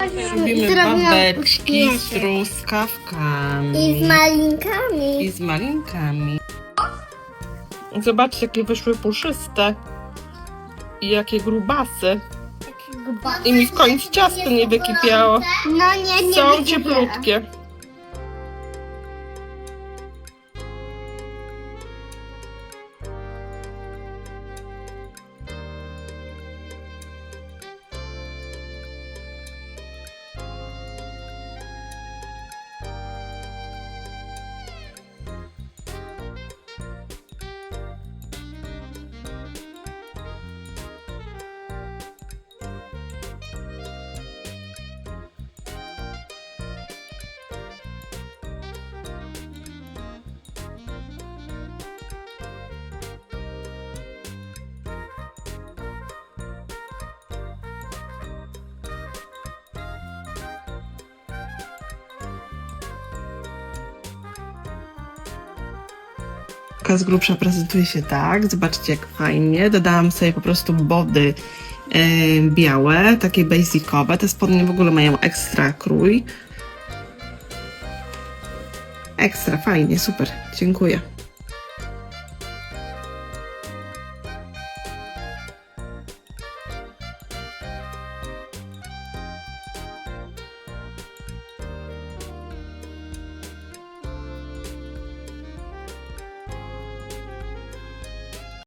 Robimy Zrobiłam babeczki z truskawkami. I z malinkami. I z malinkami. Zobaczcie, jakie wyszły puszyste. I jakie grubasy. I mi w końcu ciasto nie wykipiało. No nie, nie Są wykipiało. cieplutkie. Z grubsza prezentuje się tak. Zobaczcie, jak fajnie. Dodałam sobie po prostu body e, białe, takie basicowe. Te spodnie w ogóle mają ekstra krój. Ekstra, fajnie, super. Dziękuję.